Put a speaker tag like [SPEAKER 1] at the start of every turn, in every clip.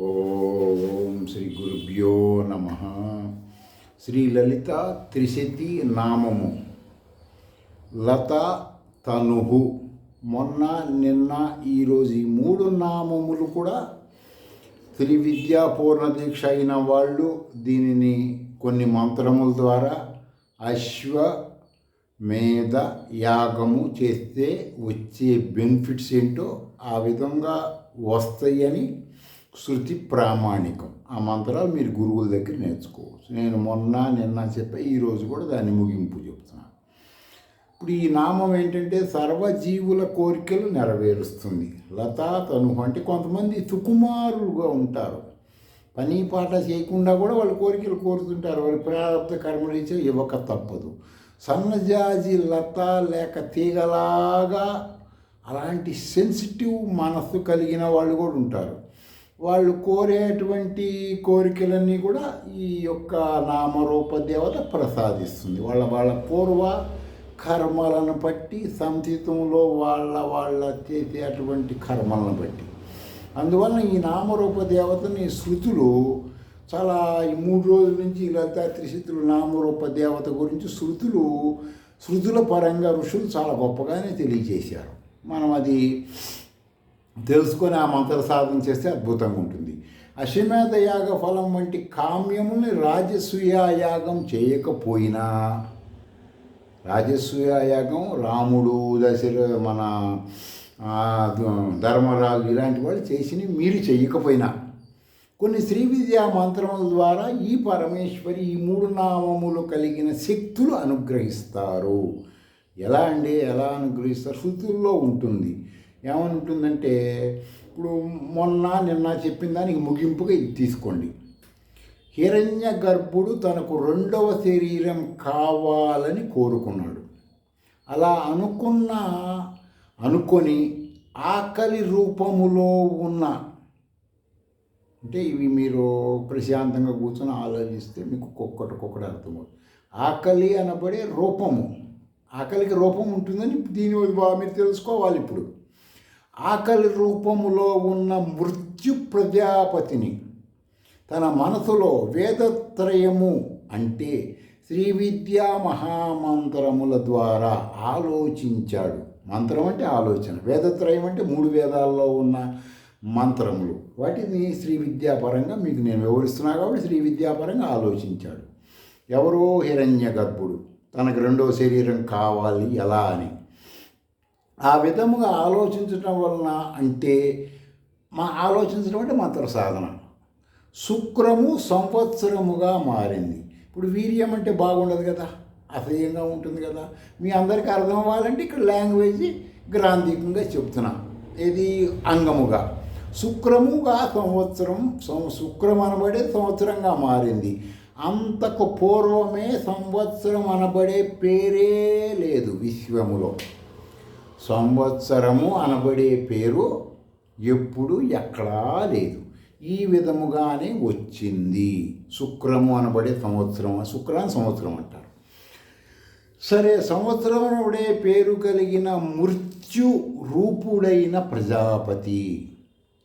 [SPEAKER 1] ఓం శ్రీ గురుభ్యో నమ. శ్రీ లలిత త్రిశతి నామము. లత తనుహు. మొన్న నిన్న ఈరోజు ఈ మూడు నామములు కూడా త్రివిద్యా పూర్ణ దీక్ష అయిన వాళ్ళు దీనిని కొన్ని మంత్రముల ద్వారా అశ్వ మేధ యాగము చేస్తే వచ్చే బెనిఫిట్స్ ఏంటో ఆ విధంగా వస్తాయని శృతి ప్రామాణికం. ఆ మంత్రాలు మీరు గురువుల దగ్గర నేర్చుకోవచ్చు. నేను మొన్న నిన్న చెప్పే ఈరోజు కూడా దాన్ని ముగింపు చెప్తున్నాను. ఇప్పుడు ఈ నామం ఏంటంటే సర్వజీవుల కోరికలు నెరవేరుస్తుంది. లతా తను అంటే కొంతమంది సుకుమారులుగా ఉంటారు. పని పాట చేయకుండా కూడా వాళ్ళు కోరికలు కోరుతుంటారు. వాళ్ళు ప్రారంభ కర్మరీత్యా ఇవ్వక తప్పదు. సన్నజాజి లత లేక తీగలాగా అలాంటి సెన్సిటివ్ మనస్సు కలిగిన వాళ్ళు కూడా ఉంటారు. వాళ్ళు కోరేటువంటి కోరికలన్నీ కూడా ఈ యొక్క నామరూప దేవత ప్రసాదిస్తుంది. వాళ్ళ వాళ్ళ పూర్వ కర్మలను బట్టి సంచితంలో వాళ్ళ వాళ్ళ చేసేటువంటి కర్మలను బట్టి. అందువలన ఈ నామరూప దేవతని శృతులు చాలా ఈ మూడు రోజుల నుంచి లలితా త్రిశితులు నామరూప దేవత గురించి శృతులు శృతుల పరంగా ఋషులు చాలా గొప్పగానే తెలియజేశారు. మనం అది తెలుసుకొని ఆ మంత్ర సాధన చేస్తే అద్భుతంగా ఉంటుంది. అశ్వమేధ యాగ ఫలం వంటి కామ్యముల్ని రాజసూయ యాగం చేయకపోయినా రాజసూయ యాగం రాముడు దశర మన ధర్మరాజు ఇలాంటి వాళ్ళు చేసినవి మీరు చేయకపోయినా కొన్ని శ్రీ విద్యా మంత్రముల ద్వారా ఈ పరమేశ్వరి ఈ మూడు నామములు కలిగిన శక్తులు అనుగ్రహిస్తారు. ఎలా అండి? ఎలా అనుగ్రహిస్తారు? శృతుల్లో ఉంటుంది. ఏమంటుందంటే ఇప్పుడు మొన్న నిన్న చెప్పిన దానికి ముగింపుగా ఇది తీసుకోండి. హిరణ్య గర్భుడు తనకు రెండవ శరీరం కావాలని కోరుకున్నాడు. అలా అనుకున్న అనుకొని ఆకలి రూపములో ఉన్న అంటే ఇవి మీరు ప్రశాంతంగా కూర్చొని ఆలోచిస్తే మీకు ఒక్కొక్కటికొక్కటి అర్థమవుతుంది. ఆకలి అనబడే రూపము. ఆకలికి రూపం ఉంటుందని దీని మీరు తెలుసుకోవాలి ఇప్పుడు. ఆకలి రూపములో ఉన్న మృత్యు ప్రజాపతిని తన మనసులో వేదత్రయము అంటే శ్రీ విద్యా మహామంత్రముల ద్వారా ఆలోచించాడు. మంత్రం అంటే ఆలోచన వేదత్రయం అంటే మూడు వేదాల్లో ఉన్న మంత్రములు. వాటిని శ్రీ విద్యాపరంగా మీకు నేను వివరిస్తున్నా కాబట్టి శ్రీ విద్యాపరంగా ఆలోచించాడు. ఎవరో హిరణ్య గర్భుడు తనకు రెండో శరీరం కావాలి ఎలా అని. ఆ విధముగా ఆలోచించటం వలన అంటే మా ఆలోచించడం అంటే మంత్ర సాధన. శుక్రము సంవత్సరముగా మారింది. ఇప్పుడు వీర్యం అంటే బాగుండదు కదా అసహ్యంగా ఉంటుంది కదా. మీ అందరికీ అర్థం అవ్వాలంటే ఇక్కడ లాంగ్వేజ్ గ్రాంధికంగా చెప్తున్నా. ఇది అంగముగా. శుక్రముగా సంవత్సరం శుక్రం అనబడే సంవత్సరంగా మారింది. అంతకు పూర్వమే సంవత్సరం అనబడే పేరే లేదు విశ్వములో. సంవత్సరము అనబడే పేరు ఎప్పుడు ఎక్కడా లేదు. ఈ విధముగానే వచ్చింది. శుక్రము అనబడే సంవత్సరం శుక్రాన్ని సంవత్సరం అంటారు. సరే సంవత్సరం అనబడే పేరు కలిగిన మృత్యు రూపుడైన ప్రజాపతి.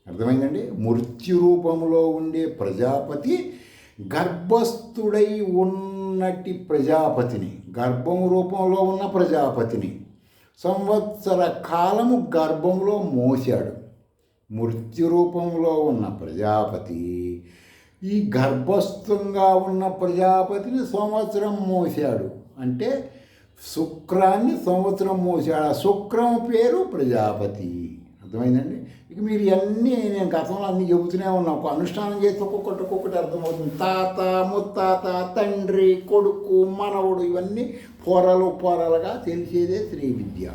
[SPEAKER 1] అర్థమైందండి? మృత్యు రూపంలో ఉండే ప్రజాపతి గర్భస్థుడై ఉన్నటి ప్రజాపతిని గర్భం రూపంలో ఉన్న ప్రజాపతిని. సంవత్సర కాలము గర్భంలో మోశాడు. మృత్యు రూపంలో ఉన్న ప్రజాపతి. ఈ గర్భస్థంగా ఉన్న ప్రజాపతిని సంవత్సరం మోశాడు. అంటే శుక్రాన్ని సంవత్సరం మోశాడు. ఆ శుక్రం పేరు ప్రజాపతి. అర్థమైందండి? ఇక మీరు ఇవన్నీ నేను గతంలో అన్నీ చెబుతూనే ఉన్నా. ఒక అనుష్ఠానం చేస్తే ఒక్కొక్కటి ఒక్కొక్కటి అర్థమవుతుంది. తాత ముత్తాత తండ్రి కొడుకు మనవుడు ఇవన్నీ పొరలు పొరలుగా తెలిసేదే శ్రీ విద్య.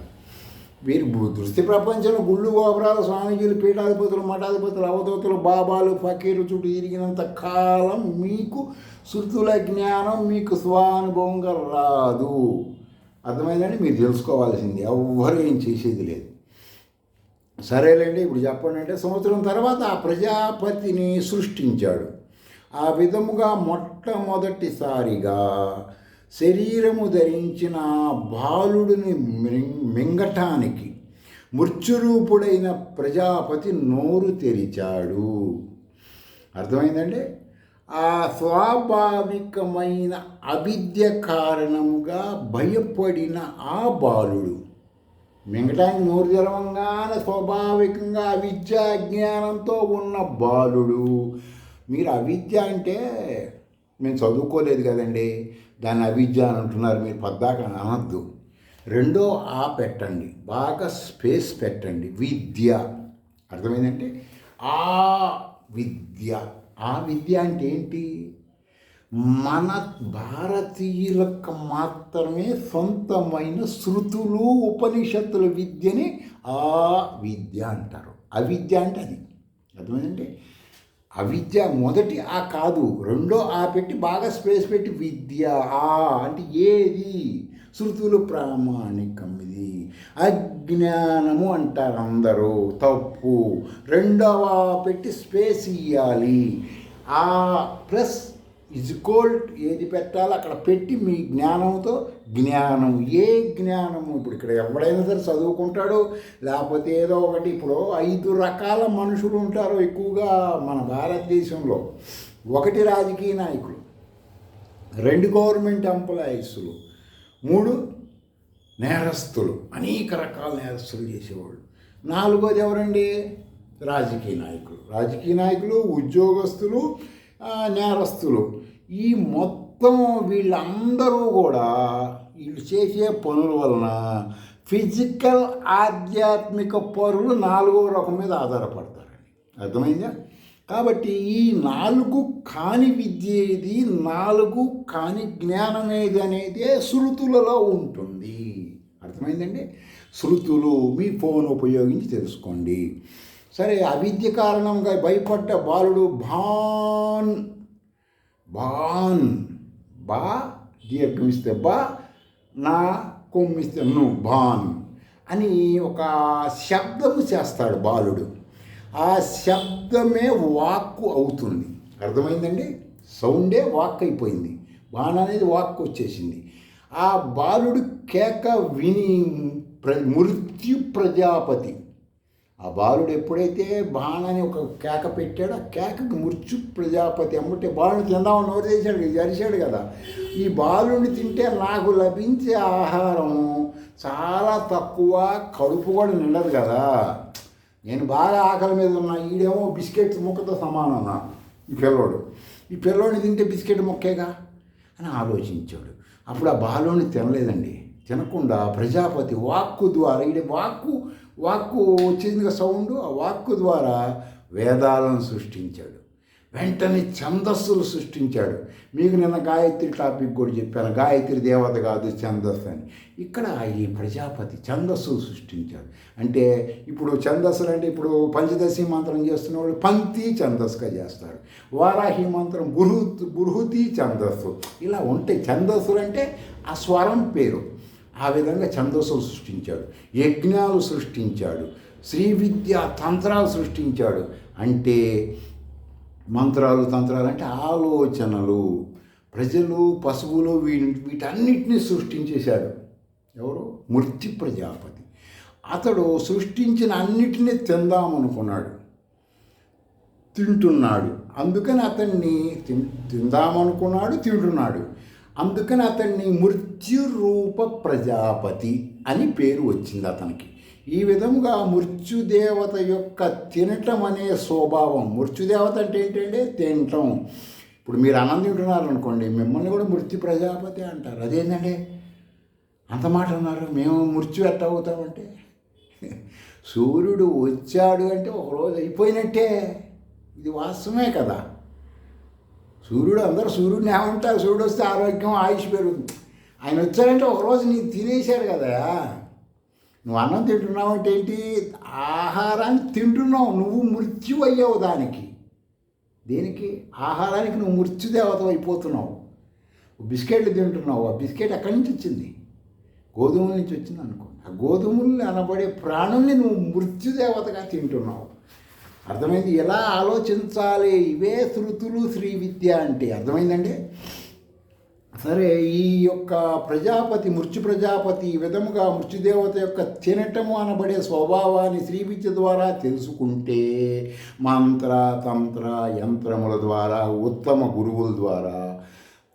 [SPEAKER 1] వీరు దృష్టి ప్రపంచంలో గుళ్ళు గోపురాలు స్వామీజీలు పీఠాధిపతులు మఠాధిపతులు అవధూతులు బాబాలు ఫకీరు చుట్టూ తిరిగినంత కాలం మీకు శృతుల జ్ఞానం మీకు స్వానుభవంగా రాదు. అర్థమైందండి? మీరు తెలుసుకోవాల్సింది. ఎవ్వరు ఏం చేసేది లేదు. సరేలేండి ఇప్పుడు చెప్పండి అంటే సంవత్సరం తర్వాత ఆ ప్రజాపతిని సృష్టించాడు. ఆ విధముగా మొట్టమొదటిసారిగా శరీరము ధరించిన బాలుడిని మింగటానికి మృత్యురూపుడైన ప్రజాపతి నోరు తెరిచాడు. అర్థమైందండి? ఆ స్వాభావికమైన అవిద్య కారణముగా భయపడిన ఆ బాలుడు మింగటానికి నోరు తెరవంగానే స్వాభావికంగా అవిద్య జ్ఞానంతో ఉన్న బాలుడు. మీరు అవిద్య అంటే మేము చదువుకోలేదు కదండి. దాన్ని అవిద్య అని అంటున్నారు. మీరు పద్దాక అనద్దు. రెండో ఆ పెట్టండి. బాగా స్పేస్ పెట్టండి. విద్య. అర్థమైందంటే ఆ విద్య. ఆ విద్య అంటే ఏంటి? మన భారతీయులకు మాత్రమే సొంతమైన శృతులు ఉపనిషత్తుల విద్యని ఆ విద్య అంటారు. అవిద్య అంటే అది. అర్థమైందంటే అవిద్య మొదటి ఆ కాదు. రెండో ఆ పెట్టి బాగా స్పేస్ పెట్టి విద్య. ఆ అంటే ఏది? శృతులు ప్రామాణికం ఇది. అజ్ఞానము అంటారు అందరూ. తప్పు. రెండవ పెట్టి స్పేస్ ఇవ్వాలి ఆ ప్లస్ ఇజ్కోల్ట్ ఏది పెట్టాలో అక్కడ పెట్టి మీ జ్ఞానంతో జ్ఞానం. ఏ జ్ఞానము? ఇప్పుడు ఇక్కడ ఎవడైనా సరే చదువుకుంటాడు లేకపోతే ఏదో ఒకటి ఇప్పుడు ఐదు రకాల మనుషులు ఉంటారు ఎక్కువగా మన భారతదేశంలో. ఒకటి రాజకీయ నాయకులు రెండు గవర్నమెంట్ ఎంప్లాయీస్లు మూడు నేరస్తులు అనేక రకాల నేరస్తులు చేసేవాళ్ళు. నాలుగోది ఎవరండి? రాజకీయ నాయకులు. రాజకీయ నాయకులు ఉద్యోగస్తులు నేరస్తులు. ఈ మొత్తం వీళ్ళందరూ కూడా వీళ్ళు చేసే పనుల వలన ఫిజికల్ ఆధ్యాత్మిక పరులు నాలుగో రకం మీద ఆధారపడతారండి. అర్థమైందా? కాబట్టి ఈ నాలుగు కాని విద్య ఏది నాలుగు కాని జ్ఞానం ఏది అనేది శృతులలో ఉంటుంది. అర్థమైందండి? శృతులు మీ ఫోన్ ఉపయోగించి తెలుసుకోండి. సరే అవిద్య కారణంగా భయపడ్డ బాలుడు భాన్ బాన్ బా దీర్ఘమిస్తే బా నా కొమ్మిస్తే నువ్వు బాన్ అని ఒక శబ్దము చేస్తాడు బాలుడు ఆ శబ్దమే వాక్కు అవుతుంది అర్థమైందండి సౌండే వాక్ అయిపోయింది బాణ్ అనేది వాక్ వచ్చేసింది ఆ బాలుడు కేక విని ప్ర మృత్యు ప్రజాపతి ఆ బాలుడు ఎప్పుడైతే బాణని ఒక కేక పెట్టాడో ఆ కేకకి మృత్యు ప్రజాపతి అమ్ముంటే బాలుని తిందామని నోరు చేశాడు జరిశాడు కదా. ఈ బాలుని తింటే నాకు లభించే ఆహారం చాలా తక్కువ కడుపు కూడా నిండదు కదా. నేను బాగా ఆకలి మీద ఉన్నా ఈడేమో బిస్కెట్ ముక్కతో సమానం నా ఈ పిల్లోడు. ఈ పిల్లోడిని తింటే బిస్కెట్ ముక్కేగా? అని ఆలోచించాడు. అప్పుడు ఆ బాలోని తినలేదండి. తినకుండా ప్రజాపతి వాక్కు ద్వారా ఈడ వాక్కు వాక్కు వచ్చింది సౌండ్ ఆ వాక్కు ద్వారా వేదాలను సృష్టించాడు. వెంటనే ఛందస్సులు సృష్టించాడు. మీకు నిన్న గాయత్రి టాపిక్ కూడా చెప్పాను. గాయత్రి దేవత కాదు ఛందస్సు అని. ఇక్కడ ఈ ప్రజాపతి ఛందస్సులు సృష్టించాడు. అంటే ఇప్పుడు ఛందస్సులు అంటే ఇప్పుడు పంచదశి మంత్రం చేస్తున్నవాడు పంక్తి ఛందస్సుగా చేస్తాడు. వారాహి మంత్రం బృహత్ బృహతి ఛందస్సు. ఇలా ఉంటాయి ఛందస్సులు అంటే ఆ స్వరం పేరు. ఆ విధంగా ఛందస్సులు సృష్టించాడు యజ్ఞాలు సృష్టించాడు శ్రీ విద్య తంత్రాలు సృష్టించాడు. అంటే మంత్రాలు తంత్రాలు అంటే ఆలోచనలు. ప్రజలు పశువులు వీ వీటన్నిటిని సృష్టించేశాడు. ఎవరు? మృతి ప్రజాపతి. అతడు సృష్టించిన అన్నిటినీ తిందామనుకున్నాడు. తింటున్నాడు. అందుకని అతన్ని తిందామనుకున్నాడు తింటున్నాడు. అందుకని అతన్ని మృత్యురూప ప్రజాపతి అని పేరు వచ్చింది అతనికి. ఈ విధముగా మృత్యుదేవత యొక్క తినటం అనే స్వభావం మృత్యుదేవత అంటే ఏంటంటే తినటం. ఇప్పుడు మీరు అన్నం తింటున్నారు అనుకోండి మిమ్మల్ని కూడా మృత్యు ప్రజాపతి అంటారు. అదేంటండి అంత మాట అన్నారు మేము మృత్యు ఎట్ట అవుతామంటే? సూర్యుడు వచ్చాడు అంటే ఒకరోజు అయిపోయినట్టే. ఇది వాస్తవమే కదా. సూర్యుడు అందరూ సూర్యుడిని ఏమంటారు? సూర్యుడు వస్తే ఆరోగ్యం ఆయుష్ పెరుగుతుంది. ఆయన వచ్చారంటే ఒకరోజు నీకు తినేశాడు కదా. నువ్వు అన్నం తింటున్నావు అంటే ఏంటి? ఆహారాన్ని తింటున్నావు. నువ్వు మృత్యు అయ్యావు దానికి. దేనికి? ఆహారానికి నువ్వు మృత్యుదేవత అయిపోతున్నావు. బిస్కెట్లు తింటున్నావు. ఆ బిస్కెట్ ఎక్కడి నుంచి వచ్చింది? గోధుమల నుంచి వచ్చింది అనుకో. ఆ గోధుమల్ని అనబడే ప్రాణుల్ని నువ్వు మృత్యుదేవతగా తింటున్నావు. అర్థమైంది? ఎలా ఆలోచించాలి? ఇవే శృతులు శ్రీ విద్య అంటే అర్థమైందండి? సరే ఈ యొక్క ప్రజాపతి మృత్యు ప్రజాపతి ఈ విధముగా మృత్యుదేవత యొక్క తినటము అనబడే స్వభావాన్ని శ్రీ విద్య ద్వారా తెలుసుకుంటే మంత్ర తంత్ర యంత్రముల ద్వారా ఉత్తమ గురువుల ద్వారా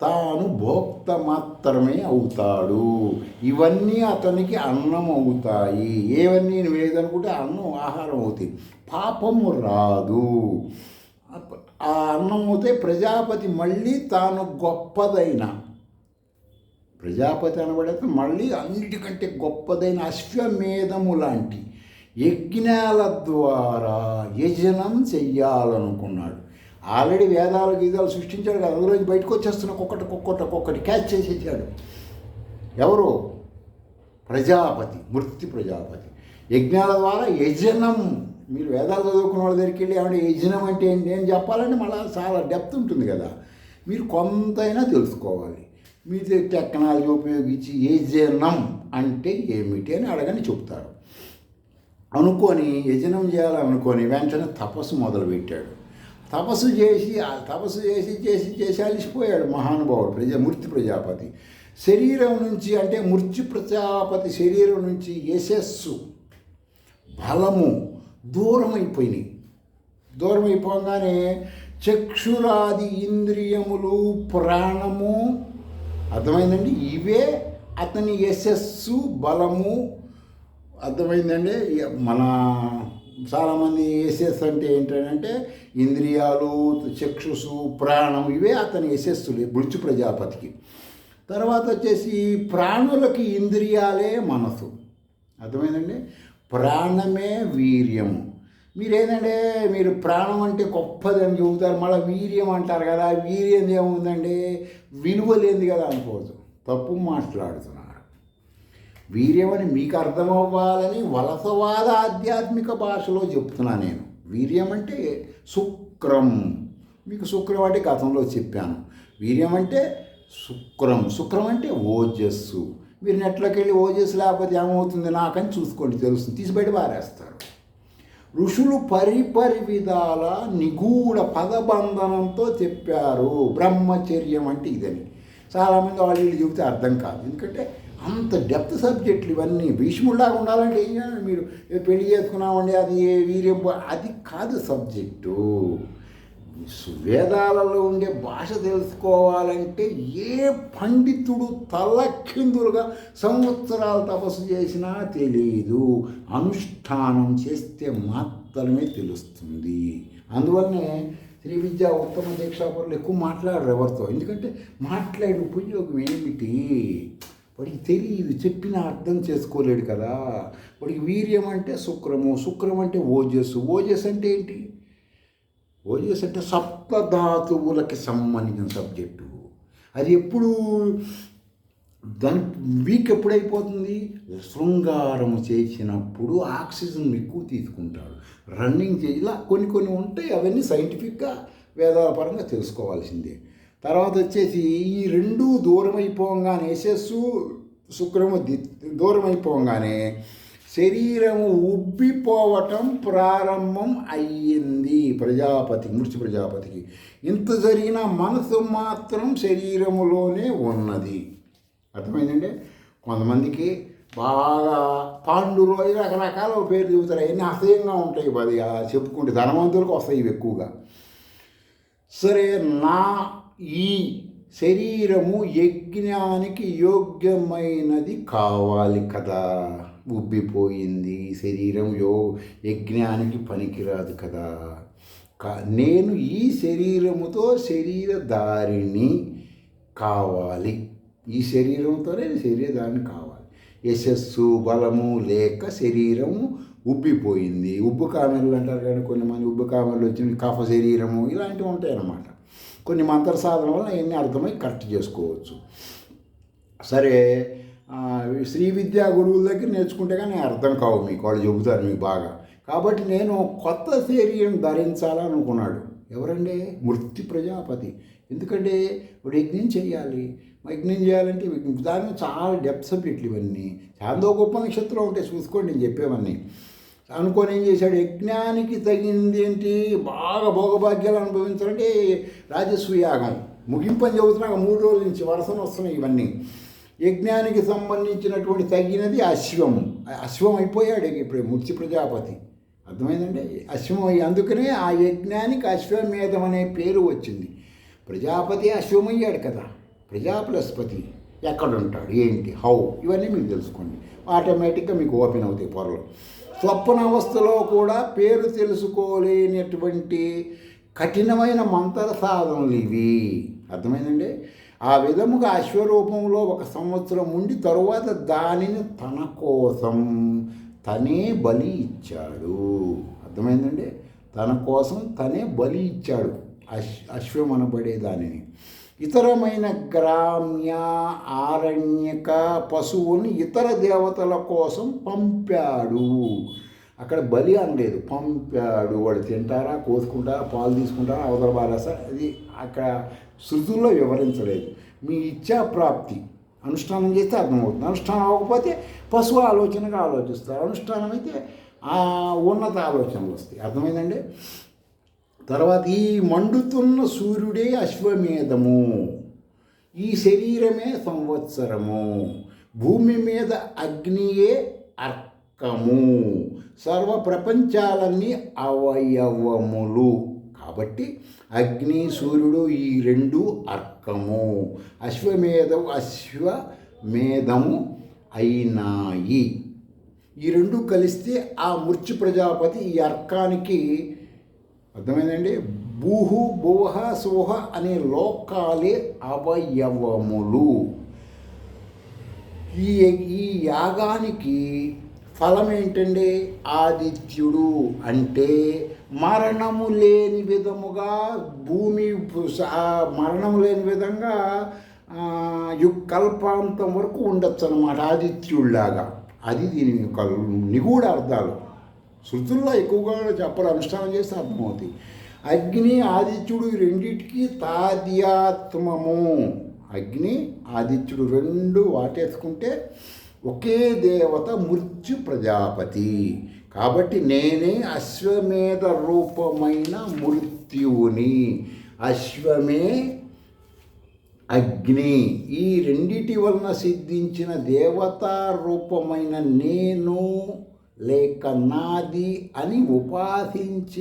[SPEAKER 1] తాను భోక్త మాత్రమే అవుతాడు. ఇవన్నీ అతనికి అన్నం అవుతాయి. ఏవన్నీ నువ్వు ఏదనుకుంటే అన్నం ఆహారం అవుతాయి. పాపము రాదు. ఆ అన్నం అవుతే ప్రజాపతి మళ్ళీ తాను గొప్పదైన. ప్రజాపతి అనబడితే మళ్ళీ అన్నిటికంటే గొప్పదైన అశ్వమేధము లాంటి యజ్ఞాల ద్వారా యజనం చెయ్యాలనుకున్నాడు. ఆల్రెడీ వేదాలు గీతాలు సృష్టించాడు కదా అందులోంచి బయటకు వచ్చేస్తున్న ఒక్కొక్కటి ఒక్కొక్కటి ఒక్కొక్కటి క్యాచ్ చేసేసాడు. ఎవరు? ప్రజాపతి మృతి ప్రజాపతి. యజ్ఞాల ద్వారా యజనం. మీరు వేదాలు చదువుకున్న వాళ్ళ దగ్గరికి వెళ్ళి ఏమంటే యజనం అంటే ఏంటి? నేను చెప్పాలంటే మళ్ళీ చాలా డెప్త్ ఉంటుంది కదా. మీరు కొంతైనా తెలుసుకోవాలి. మీ టెక్నాలజీ ఉపయోగించి యజనం అంటే ఏమిటి అని అడగని చెప్తారు. అనుకొని యజనం చేయాలనుకొని వెంటనే తపస్సు మొదలుపెట్టాడు. తపస్సు చేసి ఆ తపస్సు చేసి చేసి చేసి అలిసిపోయాడు మహానుభావుడు ప్రజా మూర్తి ప్రజాపతి. శరీరం నుంచి అంటే మృత్యు ప్రజాపతి శరీరం నుంచి యశస్సు బలము దూరమైపోయినాయి. దూరమైపోగానే చక్షురాది ఇంద్రియములు ప్రాణము అర్థమైందండి? ఇవే అతని యశస్సు బలము అర్థమైందండి? మన చాలామంది యశస్ అంటే ఏంటంటే ఇంద్రియాలు చక్షుసు ప్రాణం ఇవే అతని యశస్సులు మృత్యు ప్రజాపతికి. తర్వాత వచ్చేసి ప్రాణులకి ఇంద్రియాలే మనసు. అర్థమైందండి? ప్రాణమే వీర్యము. మీరేంటంటే మీరు ప్రాణం అంటే గొప్పదని చెబుతారు మళ్ళీ వీర్యం అంటారు కదా వీర్యం ఏముందండి? విలువ లేనిది కదా అనుకోవచ్చు. తప్పు మాట్లాడుతున్నాను. వీర్యమని మీకు అర్థమవ్వాలని వలసవాద ఆధ్యాత్మిక భాషలో చెప్తున్నా నేను. వీర్యం అంటే శుక్రం. మీకు శుక్రం అంటే గతంలో చెప్పాను. వీర్యం అంటే శుక్రం. శుక్రం అంటే ఓజస్సు. మీరు నెట్లోకి వెళ్ళి ఓజస్సు లేకపోతే ఏమవుతుంది? నాకని చూసుకోండి తెలుస్తుంది. తీసి బయట పారేస్తారు. ఋషులు పరిపరి విధాల నిగూఢ పదబంధనంతో చెప్పారు. బ్రహ్మచర్యం అంటే ఇదని. చాలామంది వాళ్ళు వీళ్ళు చెబితే అర్థం కాదు. ఎందుకంటే అంత డెప్త్ సబ్జెక్టులు ఇవన్నీ భీష్ముడిలాగా ఉండాలంటే ఏం చేయాలి మీరు? పెళ్ళి చేసుకున్నామండి అది ఏ అది కాదు సబ్జెక్టు. వేదాలలో ఉండే భాష తెలుసుకోవాలంటే ఏ పండితుడు తలకిందులుగా సంవత్సరాలు తపస్సు చేసినా తెలియదు. అనుష్ఠానం చేస్తే మాత్రమే తెలుస్తుంది. అందువల్లనే శ్రీ విద్యా ఉత్తమ దీక్షాపరులు ఎక్కువ మాట్లాడరు ఎవరితో. ఎందుకంటే మాట్లాడే ఉపయోగం ఏమిటి? వాడికి తెలియదు చెప్పిన అర్థం చేసుకోలేడు కదా. వాడికి వీర్యం అంటే శుక్రము శుక్రం అంటే ఓజస్సు ఓజస్ అంటే ఏంటి? ఓజస్ అంటే సప్తధాతువులకి సంబంధించిన సబ్జెక్టు. అది ఎప్పుడు దాని వీక్ ఎప్పుడైపోతుంది శృంగారము చేసినప్పుడు ఆక్సిజన్ ఎక్కువ తీసుకుంటాడు. రన్నింగ్ చేసి ఇలా కొన్ని కొన్ని ఉంటాయి అవన్నీ సైంటిఫిక్గా వేదాల పరంగా తెలుసుకోవాల్సిందే. తర్వాత వచ్చేసి ఈ రెండు దూరం అయిపోగానే యశస్సు శుక్రము ది- దూరం అయిపోగానే శరీరము ఉబ్బిపోవటం ప్రారంభం అయ్యింది. ప్రజాపతి మృత్యు ప్రజాపతికి. ఇంత జరిగిన మనసు మాత్రం శరీరములోనే ఉన్నది. అర్థమైందండి? కొంతమందికి బాగా పాండురు అవి రకరకాల పేర్లు చెబుతారు. అవన్నీ అసహ్యంగా ఉంటాయి అది ఆ చెప్పుకుంటే ధనవంతులకు వస్తాయి ఇవి ఎక్కువగా. సరే నా ఈ శరీరము యజ్ఞానికి యోగ్యమైనది కావాలి కదా. ఉబ్బిపోయింది. శరీరం యో యజ్ఞానికి పనికిరాదు కదా. కా నేను ఈ శరీరముతో శరీరధారిణి కావాలి. ఈ శరీరంతోనే శరీరధారిణి కావాలి. యశస్సు బలము లేక శరీరము ఉబ్బిపోయింది. ఉబ్బు కామెర్లు అంటారు కానీ కొంతమంది ఉబ్బు కామెర్లు వచ్చిన కఫ శరీరము ఇలాంటివి ఉంటాయి అన్నమాట కొన్ని మంత్ర సాధన వలన అవన్నీ అర్థమై కరెక్ట్ చేసుకోవచ్చు. సరే శ్రీ విద్యా గురువుల దగ్గర నేర్చుకుంటే కానీ అర్థం కావు మీకు వాళ్ళు చెబుతారు మీకు బాగా. కాబట్టి నేను కొత్త శరీరం ధరించాలనుకున్నాడు ఎవరండి? మృతి ప్రజాపతి. ఎందుకంటే ఇప్పుడు యజ్ఞం చేయాలి. యజ్ఞం చేయాలంటే దాని చాలా డెప్త్ సబ్జెక్టులు ఇవన్నీ. చాందో గొప్ప నక్షత్రం ఉంటే చూసుకోండి నేను చెప్పేవన్నీ. అనుకొని ఏం చేశాడు? యజ్ఞానికి తగింది ఏంటి? బాగా భోగభాగ్యాలు అనుభవించాలంటే రాజస్వ ముగింపని ముగింపు అని చెబుతున్నాక మూడు రోజుల నుంచి వరుసన వస్తున్నాయి ఇవన్నీ. యజ్ఞానికి సంబంధించినటువంటి తగినది అశ్వం. అశ్వం అయిపోయాడు ఇప్పుడు ముర్చి ప్రజాపతి. అర్థమైందండి? అశ్వం అయ్యి అందుకనే ఆ యజ్ఞానికి అశ్వమేధం అనే పేరు వచ్చింది. ప్రజాపతి అశ్వమయ్యాడు కదా ప్రజాపలస్పతి ఎక్కడ ఉంటాడు ఏంటి హౌ ఇవన్నీ మీకు తెలుసుకోండి. ఆటోమేటిక్గా మీకు ఓపెన్ అవుతాయి పొరలు. స్వప్న అవస్థలో కూడా పేరు తెలుసుకోలేనటువంటి కఠినమైన మంత్ర సాధనలు ఇవి. అర్థమైందండి? ఆ విధముగా అశ్వరూపంలో ఒక సంవత్సరం ఉండి తరువాత దానిని తన కోసం తనే బలి ఇచ్చాడు. అర్థమైందండి? తన కోసం తనే బలి ఇచ్చాడు. అశ్ అశ్వం అనబడే దానిని. ఇతరమైన గ్రామ్య ఆరణ్యక పశువుని ఇతర దేవతల కోసం పంపాడు. అక్కడ బలి అనలేదు పంపాడు. వాళ్ళు తింటారా కోసుకుంటారా పాలు తీసుకుంటారా అవతల బారేసా అది అక్కడ శృతుల్లో వివరించలేదు. మీ ఇచ్చా ప్రాప్తి. అనుష్ఠానం చేస్తే అర్థమవుతుంది. అనుష్ఠానం అవ్వకపోతే పశువు ఆలోచనగా ఆలోచిస్తారు. అనుష్ఠానం అయితే ఆ ఉన్నత ఆలోచనలు వస్తాయి. అర్థమైందండి? తర్వాత ఈ మండుతున్న సూర్యుడే అశ్వమేధము. ఈ శరీరమే సంవత్సరము. భూమి మీద అగ్నియే అర్కము. సర్వ ప్రపంచాలన్నీ అవయవములు. కాబట్టి అగ్ని సూర్యుడు ఈ రెండు అర్కము. అశ్వమేధం అశ్వమేధము అయినాయి. ఈ రెండు కలిస్తే ఆ మృత్యు ప్రజాపతి ఈ అర్కానికి అర్థమైందండి? భూహు భువహ సోహ అనే లోకాలే అవయవములు. ఈ ఈ యాగానికి ఫలం ఏంటండి ఆదిత్యుడు అంటే మరణము లేని విధముగా భూమి మరణము లేని విధంగా కల్పాంతం వరకు ఉండొచ్చు అనమాట ఆదిత్యుడిలాగా అది దీని యొక్క నిగూఢ అర్థాలు. శృతుల్లో ఎక్కువగా చెప్పరు అనుష్ఠానం చేస్తే అర్థమవుతుంది. అగ్ని ఆదిత్యుడు ఈ రెండింటికి తాద్యాత్మము. అగ్ని ఆదిత్యుడు రెండు వాటేసుకుంటే ఒకే దేవత మృత్యు ప్రజాపతి. కాబట్టి నేనే అశ్వమేధ రూపమైన మృత్యువుని. అశ్వమే అగ్ని. ఈ రెండిటి వలన సిద్ధించిన దేవతా రూపమైన నేను లేక నాది అని ఉపాసించేవాడికి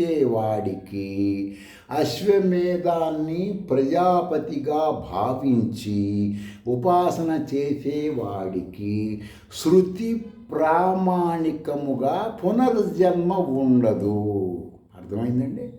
[SPEAKER 1] అశ్వమేధాన్ని ప్రజాపతిగా భావించి ఉపాసన చేసేవాడికి శృతి ప్రామాణికముగా పునర్జన్మ ఉండదు. అర్థమైందండి?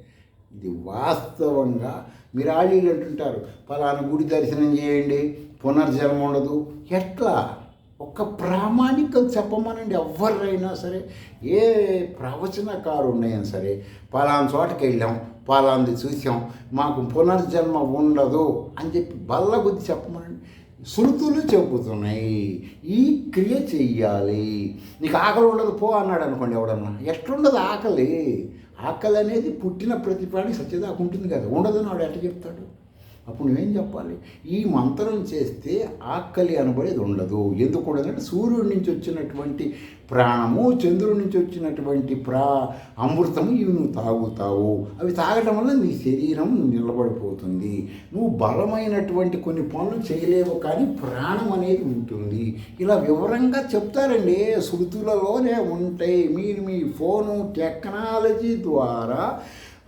[SPEAKER 1] ఇది వాస్తవంగా మీరు ఆడీలు అంటుంటారు ఫలానా గుడి దర్శనం చేయండి పునర్జన్మ ఉండదు. ఎట్లా? ఒక్క ప్రామాణికం చెప్పమనండి. ఎవరైనా సరే ఏ ప్రవచనకారు ఉన్నాయని సరే పలానా చోటకి వెళ్ళాం పలాంది చూసాం మాకు పునర్జన్మ ఉండదు అని చెప్పి బల్ల బుద్ధి చెప్పమనండి. శృతులు చెబుతున్నాయి. ఈ క్రియ చెయ్యాలి. నీకు ఆకలి ఉండదు పో అన్నాడు అనుకోండి ఎవడన్నా. ఎట్లుండదు ఆకలి? ఆకలి అనేది పుట్టిన ప్రతిపాడికి సత్యదాకా ఉంటుంది కదా. ఉండదని వాడు ఎట్లా చెప్తాడు? అప్పుడు నువ్వేం చెప్పాలి? ఈ మంత్రం చేస్తే ఆకలి అనబడేది ఉండదు. ఎందుకు ఉండదంటే సూర్యుడి నుంచి వచ్చినటువంటి ప్రాణము చంద్రుడి నుంచి వచ్చినటువంటి ప్రా అమృతము ఇవి నువ్వు తాగుతావు. అవి తాగటం వల్ల నీ శరీరం నిలబడిపోతుంది. నువ్వు బలమైనటువంటి కొన్ని పనులు చేయలేవు కానీ ప్రాణం అనేది ఉంటుంది. ఇలా వివరంగా చెప్తారండి. శృతులలోనే ఉంటాయి. మీరు మీ ఫోను టెక్నాలజీ ద్వారా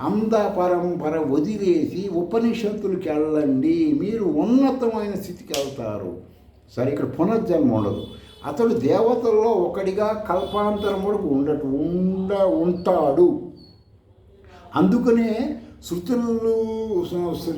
[SPEAKER 1] అంద పరంపర వదిలేసి ఉపనిషత్తులకి వెళ్ళండి మీరు ఉన్నతమైన స్థితికి వెళ్తారు. సరే ఇక్కడ పునర్జన్మ ఉండదు. అతడు దేవతల్లో ఒకడిగా కల్పాంతరం వరకు ఉండట ఉండ ఉంటాడు. అందుకనే శృతులు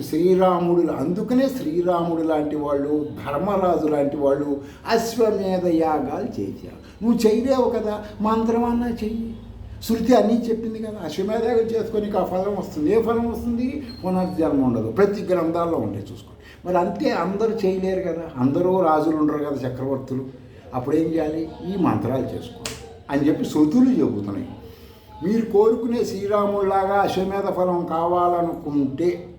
[SPEAKER 1] శ్రీరాముడు అందుకనే శ్రీరాముడు లాంటి వాళ్ళు ధర్మరాజు లాంటి వాళ్ళు అశ్వమేధ యాగాలు చేశారు. నువ్వు చేయలేవు కదా మంత్రం అన్నా చెయ్యి. శృతి అన్నీ చెప్పింది కదా. అశ్వమేధయాగం చేసుకొని ఆ ఫలం వస్తుంది. ఏ ఫలం వస్తుంది? పునర్జన్మ ఉండదు. ప్రతి గ్రంథాల్లో ఉండే చూసుకోండి. మరి అంతే అందరూ చేయలేరు కదా. అందరూ రాజులు ఉండరు కదా చక్రవర్తులు. అప్పుడు ఏం చేయాలి? ఈ మంత్రాలు చేసుకోవాలి అని చెప్పి శృతులు చెబుతున్నాయి. మీరు కోరుకునే శ్రీరాముడిలాగా అశ్వమేధ ఫలం కావాలనుకుంటే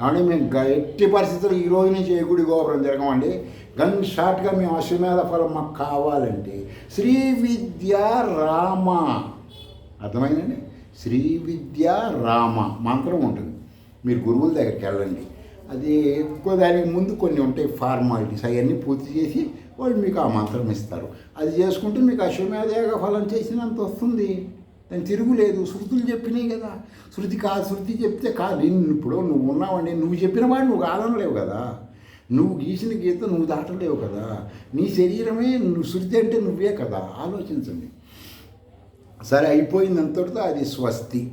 [SPEAKER 1] కానీ మేము గట్టి పరిస్థితులు ఈ రోజు నుంచి ఏ గుడి గోపురం జరగమండి గన్ షార్ట్గా మేము అశ్వమేధ ఫలం మాకు కావాలంటే శ్రీ విద్య రామ. అర్థమైందండి? శ్రీ విద్య రామ మంత్రం ఉంటుంది. మీరు గురువుల దగ్గరికి వెళ్ళండి. అది ఎక్కువ దానికి ముందు కొన్ని ఉంటాయి ఫార్మాలిటీస్ అవన్నీ పూర్తి చేసి వాళ్ళు మీకు ఆ మంత్రం ఇస్తారు. అది చేసుకుంటే మీకు అశ్వమేధయాగ ఫలం చేసినంత వస్తుంది. దాని తిరుగులేదు శృతులు చెప్పినాయి కదా. శృతి కాదు శృతి చెప్తే కాదు నేను ఇప్పుడు నువ్వు ఉన్నావండి. నువ్వు చెప్పిన వాడు నువ్వు కాదనలేవు కదా. నువ్వు గీసిన గీత నువ్వు దాటలేవు కదా. నీ శరీరమే నువ్వు శృతి అంటే నువ్వే కదా. ఆలోచించండి. సరే అయిపోయిందంతటితో అది స్వస్తి.